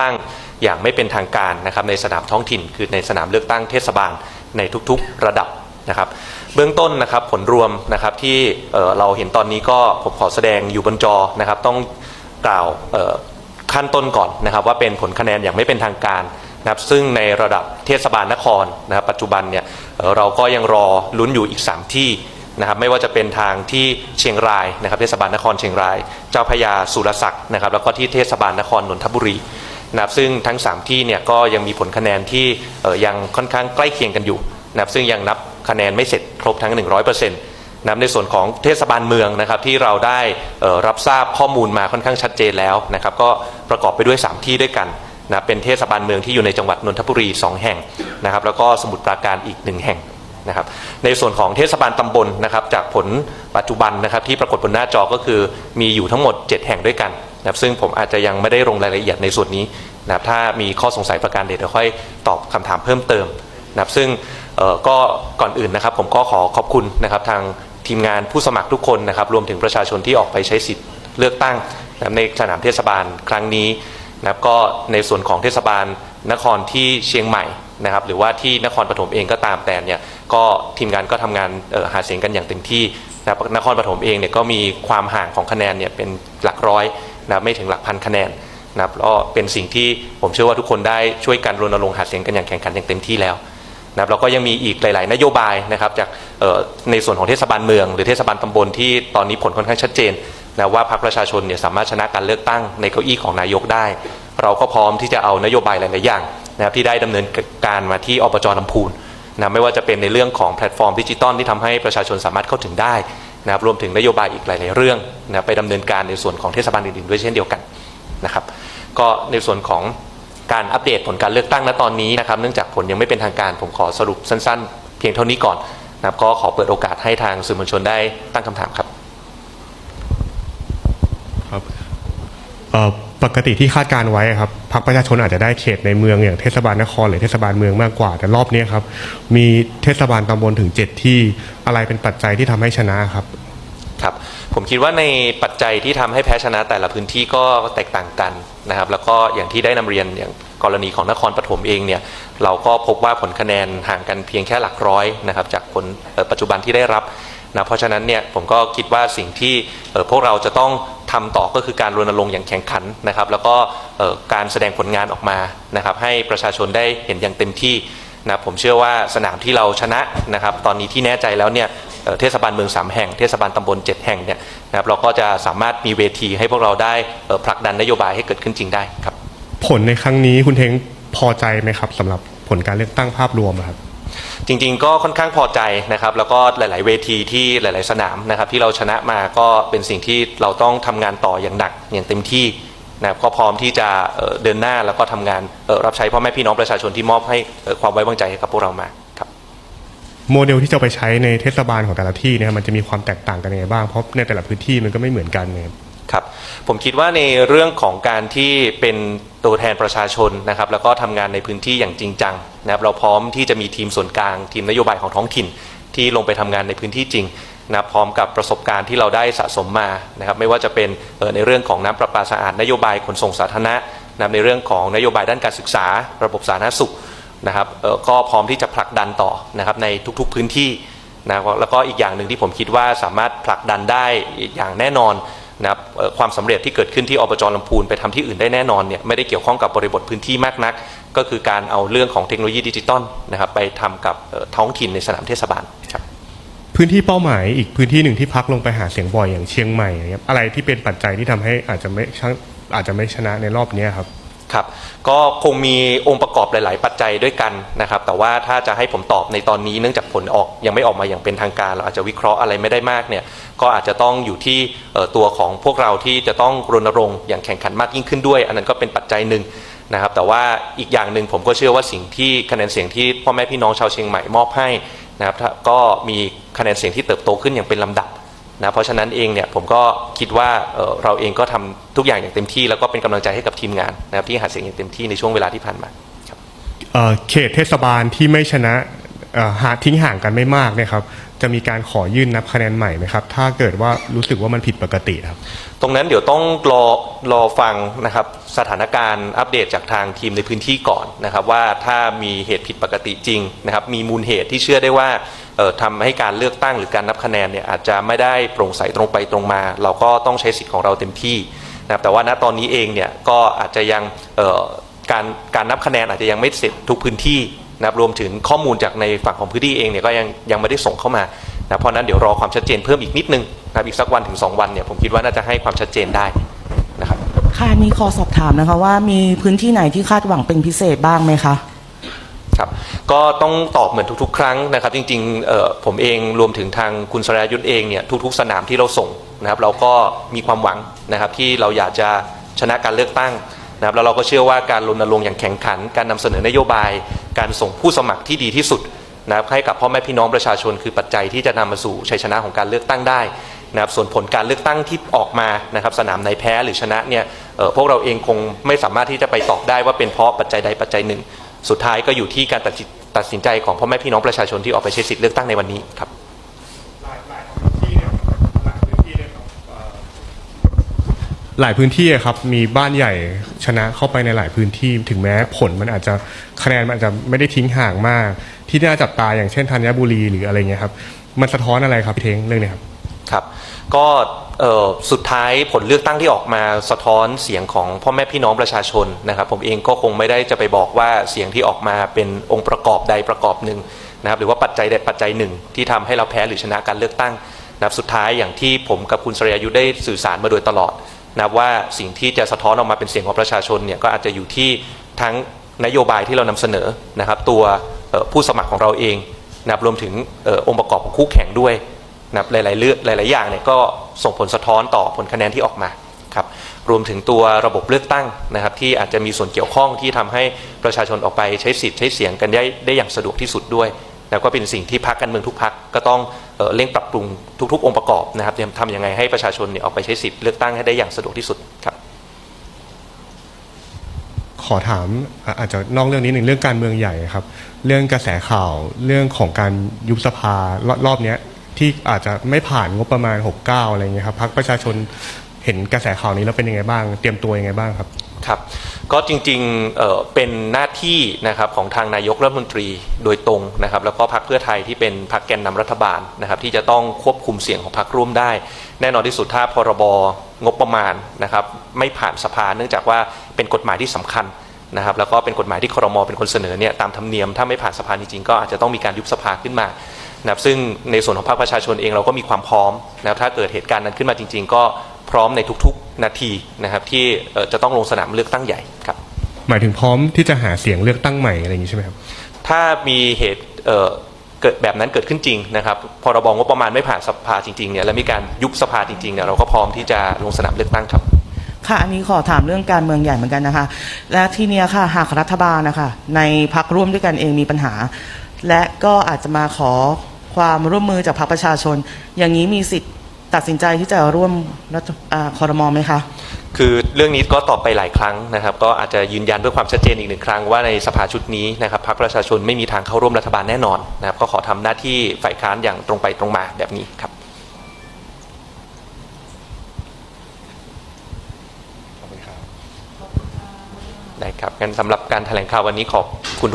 ตั้งอย่างไม่เป็นทางการนะครับในสนามท้องถิ่น คือในสนามเลือกตั้งเทศบาลในทุกๆระดับนะครับเบื้องต้นนะครับผลรวมนะครับที่เอ่อเราเห็นตอนนี้ก็ผมขอแสดงอยู่บนจอนะครับต้องกล่าวขั้นต้นก่อนนะครับว่าเป็นผลคะแนนอย่างไม่เป็นทางการนะครับซึ่งในระดับเทศบาลนครนะครับปัจจุบันเนี่ยเเราก็ยังรอลุ้นอยู่อีก 3 ที่นะครับไม่ว่าจะเป็นทางที่เชียงรายนะครับเทศบาลนครเชียงราย เจ้าพยาสุรศักดิ์นะครับแล้วก็ที่เทศบาลนครนนทบุรี นะครับซึ่งทั้ง 3 ที่เนี่ยก็ยังมีผลคะแนนที่ยังค่อนข้างใกล้เคียงกันอยู่นะครับซึ่งยังนับคะแนนไม่เสร็จครบทั้ง 100%นะครับในส่วนของเทศบาลเมืองนะครับที่เราได้รับทราบข้อมูลมาค่อนข้างชัดเจนแล้วนะครับก็ประกอบไปด้วย 3 ที่ด้วยกันนะเป็นเทศบาลเมืองที่อยู่ในจังหวัดนนทบุรี 2 แห่งนะครับแล้วก็สมุทรปราการอีก 1 แห่งนะครับในส่วนของเทศบาลตำบลนะครับจากผลปัจจุบันนะครับที่ปรากฏบนหน้าจอก็คือมีอยู่ทั้งหมด 7 แห่งด้วยกัน นะครับซึ่งผมอาจจะยังไม่ได้ลงรายละเอียดในส่วนนี้นะครับถ้ามีข้อสงสัยประการใดเดี๋ยวค่อยตอบคำถามเพิ่มเติมนะครับซึ่งก็ก่อนอื่นนะครับ ผมก็ขอขอบคุณนะครับทางทีมงานผู้สมัครทุกคนนะครับรวมถึงประชาชนที่ออกไปใช้สิทธิ์เลือกตั้งนะในสนามเทศบาลครั้งนี้นะครับก็ในส่วนของเทศบาลนครที่เชียงใหม่นะครับหรือว่าที่นครปฐมเองก็ตามแต่เนี่ยก็ทีมงานก็ทำงานหาเสียงกันอย่างเต็มที่นะครนครปฐมเองเนี่ยก็มีความห่างของคะแนนเนี่ยเป็นหลักร้อย นะไม่ถึงหลักพันคะแนนนะครับก็เป็นสิ่งที่ผมเชื่อว่าทุกคนได้ช่วยกันรณรงค์หาเสียงกันอย่างแข่งขันอย่างเต็มที่แล้วนะครับเราก็ยังมีอีกหลาย ๆ นโยบายนะครับจากในส่วนของเทศบาลเมือง หรือเทศบาลตำบลที่ตอนนี้ผลค่อนข้างชัดเจนนะว่าพรรคประชาชนเนี่ยสามารถชนะการเลือกตั้งในเก้าอี้ของนายกได้ เราก็พร้อมที่จะเอานโยบายหลาย ๆ อย่างนะครับที่ได้ดำเนินการมาที่อบจลำพูนนะไม่ว่าจะเป็นในเรื่องของแพลตฟอร์มดิจิตอลที่ทำให้ประชาชนสามารถเข้าถึงได้ นะครับรวมถึงนโยบายอีกหลาย ๆ เรื่องนะไปดำเนินการในส่วนของเทศบาลอื่น ๆ ด้วยเช่นเดียวกันนะครับ ก็ในส่วนของการอัปเดตผลการเลือกตั้งณตอนนี้นะครับ เนื่องจากผลยังไม่เป็นทางการผมขอสรุปสั้น ๆ เพียงเท่านี้ก่อนนะครับก็ขอเปิดโอกาสให้ทางสื่อมวลชนได้ตั้งคำถามครับครับเออปกติที่คาดการไว้ครับพรรคประชาชนอาจจะได้เขตในเมืองอย่างเทศบาลนครหรือเทศบาลเมืองมากกว่า แต่รอบนี้ครับ มีเทศบาลตำบลถึง 7 ที่อะไรเป็นปัจจัยที่ทำให้ชนะครับครับ ผมคิดว่าในปัจจัยที่ทำให้แพ้ชนะแต่ละพื้นที่ก็แตกต่างกันนะครับ แล้วก็อย่างที่ได้นำเรียนอย่างกรณีของนครปฐมเองเนี่ยเราก็พบว่าผลคะแนนห่างกันเพียงแค่หลักร้อยนะครับจากผลปัจจุบันที่ได้รับนะเพราะฉะนั้นเนี่ยผมก็คิดว่าสิ่งที่พวกเราจะต้อง ทำต่อก็คือการรณรงค์อย่างแข่งขันนะครับ แล้วก็การแสดงผลงานออกมานะครับ ให้ประชาชนได้เห็นอย่างเต็มที่นะผมเชื่อว่าสนามที่เราชนะนะครับ ตอนนี้ที่แน่ใจแล้วเนี่ยเทศบาลเมือง 3 แห่ง เทศบาลตำบล 7 แห่งเนี่ยนะครับเราก็จะสามารถมีเวทีให้พวกเราได้ผลักดันนโยบายให้เกิดขึ้นจริงได้ครับ ผลในครั้งนี้คุณเทงพอใจไหมครับสำหรับผลการเลือกตั้งภาพรวมครับ จริงๆก็ค่อนข้างพอใจนะครับ แล้วก็หลาย ๆ เวทีที่หลาย ๆ สนามนะครับ ที่เราชนะมาก็เป็นสิ่งที่เราต้องทำงานต่ออย่างหนักอย่างเต็มที่นะครับก็พร้อมที่จะเดินหน้าแล้วก็ทำงานรับใช้พ่อแม่พี่น้องประชาชนที่มอบให้ความไว้วางใจให้กับพวกเรามาครับโมเดลที่จะไปใช้ในเทศบาลของแต่ละที่เนี่ยมันจะมีความแตกต่างกันยังไงบ้างเพราะในแต่ละพื้นที่มันก็ไม่เหมือนกันเนี่ยครับ ผมคิดว่าในเรื่องของการที่เป็นตัวแทนประชาชนนะครับแล้วก็ทำงานในพื้นที่อย่างจริงจังนะครับเราพร้อมที่จะมีทีมส่วนกลาง ทีมนโยบายของท้องถิ่น ที่ลงไปทำงานในพื้นที่จริงนะครับพร้อมกับประสบการณ์ที่เราได้สะสมมานะครับไม่ว่าจะเป็นเอ่อในเรื่องของน้ำประปาสะอาดนโยบายขนส่งสาธารณะนะครับในเรื่องของนโยบายด้านการศึกษา ระบบสาธารณสุขนะครับเอ่อก็พร้อมที่จะผลักดันต่อนะครับในทุกๆพื้นที่นะครับแล้วก็อีกอย่างหนึ่งที่ผมคิดว่าสามารถผลักดันได้อย่างแน่นอน นะครับความสำเร็จที่เกิดขึ้นที่อบจลำพูนไปทำที่อื่นได้แน่นอนเนี่ยไม่ได้เกี่ยวข้องกับบริบทพื้นที่มากนัก ก็คือการเอาเรื่องของเทคโนโลยีดิจิตอลนะครับไปทำกับท้องถิ่นในสนามเทศบาลครับพื้นที่เป้าหมายอีกพื้นที่หนึ่งที่พักลงไปหาเสียงบ่อยอย่างเชียงใหม่อย่างเงี้ยอะไรที่เป็นปัจจัยที่ทำให้อาจจะไม่อาจจะไม่ชนะในรอบนี้ครับ ครับก็คงมีองค์ประกอบหลาย ๆ ปัจจัยด้วยกันนะครับ แต่ว่าถ้าจะให้ผมตอบในตอนนี้เนื่องจากผลออกยังไม่ออกมาอย่างเป็นทางการ เราอาจจะวิเคราะห์อะไรไม่ได้มากเนี่ยก็อาจจะต้องอยู่ที่ตัวของพวกเราที่จะต้องรณรงค์อย่างแข่งขันมากยิ่งขึ้นด้วย อันนั้นก็เป็นปัจจัยหนึ่งนะครับ แต่ว่าอีกอย่างหนึ่งผมก็เชื่อว่าสิ่งที่คะแนนเสียงที่พ่อแม่พี่น้องชาวเชียงใหม่มอบให้นะครับก็มีคะแนนเสียงที่เติบโตขึ้นอย่างเป็นลำดับ นะเพราะฉะนั้นเองเนี่ยผมก็คิดว่าเอ่อเราเองก็ทำทุกอย่างอย่างเต็มที่ แล้วก็เป็นกำลังใจให้กับทีมงานนะครับที่หาเสียงอย่างเต็มที่ในช่วงเวลาที่ผ่านมาครับเอ่อเขตเทศบาลที่ไม่ชนะเอ่อหาทิ้งห่างกันไม่มากเนี่ยครับจะมีการขอยื่นนับคะแนนใหม่ไหมครับ ถ้าเกิดว่ารู้สึกว่ามันผิดปกติครับ ตรงนั้นเดี๋ยวต้องรอรอฟังนะครับสถานการณ์อัปเดตจากทางทีมในพื้นที่ก่อนนะครับ ว่าถ้ามีเหตุผิดปกติจริงนะครับ มีมูลเหตุที่เชื่อได้ว่าเอ่อ ทำให้การเลือกตั้งหรือการนับคะแนนเนี่ยอาจจะไม่ได้โปร่งใสตรงไปตรงมา เราก็ต้องใช้สิทธิ์ของเราเต็มที่นะครับแต่ว่าณตอนนี้เองเนี่ยก็อาจจะยังออการการนับคะแนนอาจจะยังไม่เสร็จทุกพื้นที่นะครับรวมถึงข้อมูลจากในฝั่งของพื้นที่เองเนี่ยก็ยังยังไม่ได้ส่งเข้ามานะเพราะนั้นเดี๋ยวรอความชัดเจนเพิ่มอีกนิดนึงนะอีกสักวันถึงสองวันเนี่ยผมคิดว่าน่าจะให้ความชัดเจนได้นะครับค่ะอันนี้ขอสอบถามนะคะว่ามีพื้นที่ไหนที่คาดหวังเป็นพิเศษบ้างไหมคะ ครับก็ต้องตอบเหมือนทุก ๆ ครั้งนะครับ จริงๆผมเองรวมถึงทางคุณสรายุทธเองเนี่ยทุก ๆ สนามที่เราส่งนะครับ เราก็มีความหวังนะครับที่เราอยากจะชนะการเลือกตั้งนะครับแล้วเราก็เชื่อว่าการรณรงค์อย่างแข็งขัน การนำเสนอนโยบาย การส่งผู้สมัครที่ดีที่สุดนะครับให้กับพ่อแม่พี่น้องประชาชนคือปัจจัยที่จะนำมาสู่ชัยชนะของการเลือกตั้งได้นะครับส่วนผลการเลือกตั้งที่ออกมานะครับสนามไหนแพ้หรือชนะเนี่ยออพวกเราเองคงไม่สามารถที่จะไปตอบได้ว่าเป็นเพราะปัจจัยใดปัจจัยหนึ่ง สุดท้ายก็อยู่ที่การตัดสินตัดสินใจของพ่อแม่พี่น้องประชาชนที่ออกไปใช้สิทธิ์เลือกตั้งในวันนี้ครับหลายพื้นที่อะครับมีบ้านใหญ่ชนะเข้าไปในหลายพื้นที่ ถึงแม้ผลมันอาจจะคะแนนมันอาจจะไม่ได้ทิ้งห่างมาก ที่น่าจับตาอย่างเช่นธัญบุรีหรืออะไรเงี้ยครับ มันสะท้อนอะไรครับพี่เท้งเรื่องเนี้ยครับครับ ก็เอ่อ สุดท้ายผลเลือกตั้งที่ออกมาสะท้อนเสียงของพ่อแม่พี่น้องประชาชนนะครับผมเองก็คงไม่ได้จะไปบอกว่าเสียงที่ออกมาเป็นองค์ประกอบใดประกอบหนึ่งนะครับหรือว่าปัจจัยใดปัจจัยหนึ่ง ที่ทำให้เราแพ้หรือชนะการเลือกตั้งนะครับสุดท้ายอย่างที่ผมกับคุณสรยายุได้สื่อสารมาโดยตลอดนะว่าสิ่งที่จะสะท้อนออกมาเป็นเสียงของประชาชนเนี่ยก็อาจจะอยู่ที่ทั้งนโยบายที่เรานำเสนอนะครับตัวผู้สมัครของเราเองนะครับรวมถึงองค์ประกอบของคู่แข่งด้วย นะครับหลายๆเรื่องหลาย ๆ อย่างเนี่ยก็ส่งผลสะท้อนต่อผลคะแนนที่ออกมาครับรวมถึงตัวระบบเลือกตั้งนะครับ ที่อาจจะมีส่วนเกี่ยวข้องที่ทำให้ประชาชนออกไปใช้สิทธิ์ใช้เสียงกันได้ได้อย่างสะดวกที่สุดด้วยแล้วก็เป็นสิ่งที่พรรคการเมืองทุกพรรคก็ต้องเออเร่งปรับปรุงทุก ๆ องค์ประกอบนะครับทำยังไงให้ประชาชนเนี่ยออกไปใช้สิทธิ์เลือกตั้งให้ได้อย่างสะดวกที่สุดครับขอถามอาจจะนอกเรื่องนี้หนึ่งเรื่องการเมืองใหญ่ครับ เรื่องกระแสข่าวเรื่องของการยุบสภารอบรอบนี้ ที่อาจจะไม่ผ่านงบประมาณ 69 อะไรเงี้ยครับพรรคประชาชนเห็นกระแสข่าวนี้แล้วเป็นยังไงบ้าง เตรียมตัวยังไงบ้างครับ ครับ ก็จริงๆเเป็นหน้าที่นะครับของทางนายกรัฐมนตรีโดยตรงนะครับ แล้วก็พรรคเพื่อไทยที่เป็นพรรคแกนนำรัฐบาลนะครับ ที่จะต้องควบคุมเสียงของพรรคร่วมได้ แน่นอนที่สุดถ้าพรบงบประมาณนะครับ ไม่ผ่านสภาเนื่องจากว่าเป็นกฎหมายที่สำคัญนะครับแล้วก็เป็นกฎหมายที่ครมเป็นคนเสนอเนี่ยตามธรรมเนียมถ้าไม่ผ่านสภาจริงๆก็อาจจะต้องมีการยุบสภาขึ้นมา นะครับซึ่งในส่วนของภาคประชาชนเองเราก็มีความพร้อมนะครับถ้าเกิดเหตุการณ์นั้นขึ้นมาจริง ๆ ก็พร้อมในทุกๆ นาทีนะครับที่เอ่อจะต้องลงสนามเลือกตั้งใหญ่ครับหมายถึงพร้อมที่จะหาเสียงเลือกตั้งใหม่อะไรอย่างนี้ใช่ไหมครับถ้ามีเหตุเอ่อเกิดแบบนั้นเกิดขึ้นจริงนะครับพรบงบประมาณไม่ผ่านสภาจริงๆเนี่ยและมีการยุบสภาจริงๆเนี่ยเราก็พร้อมที่จะลงสนามเลือกตั้งครับค่ะอันนี้ขอถามเรื่องการเมืองใหญ่เหมือนกันนะคะ และทีเนี้ยค่ะหากรัฐบาลนะคะในพักร่วมด้วยกันเองมีปัญหา และก็อาจจะมาขอ ความร่วมมือจากพรรคประชาชน อย่างนี้มีสิทธิ์ตัดสินใจที่จะร่วมรัฐอ่าคอรมอไหมคะ คือเรื่องนี้ก็ตอบไปหลายครั้งนะครับ ก็อาจจะยืนยันด้วยความชัดเจนอีกหนึ่งครั้งว่าในสภาชุดนี้นะครับพรรคประชาชนไม่มีทางเข้าร่วมรัฐบาลแน่นอนนะครับก็ขอทำหน้าที่ฝ่ายค้านอย่างตรงไปตรงมาแบบนี้ครับได้ครับงั้นสำหรับการแถลงข่าววันนี้ขอบคุณทุก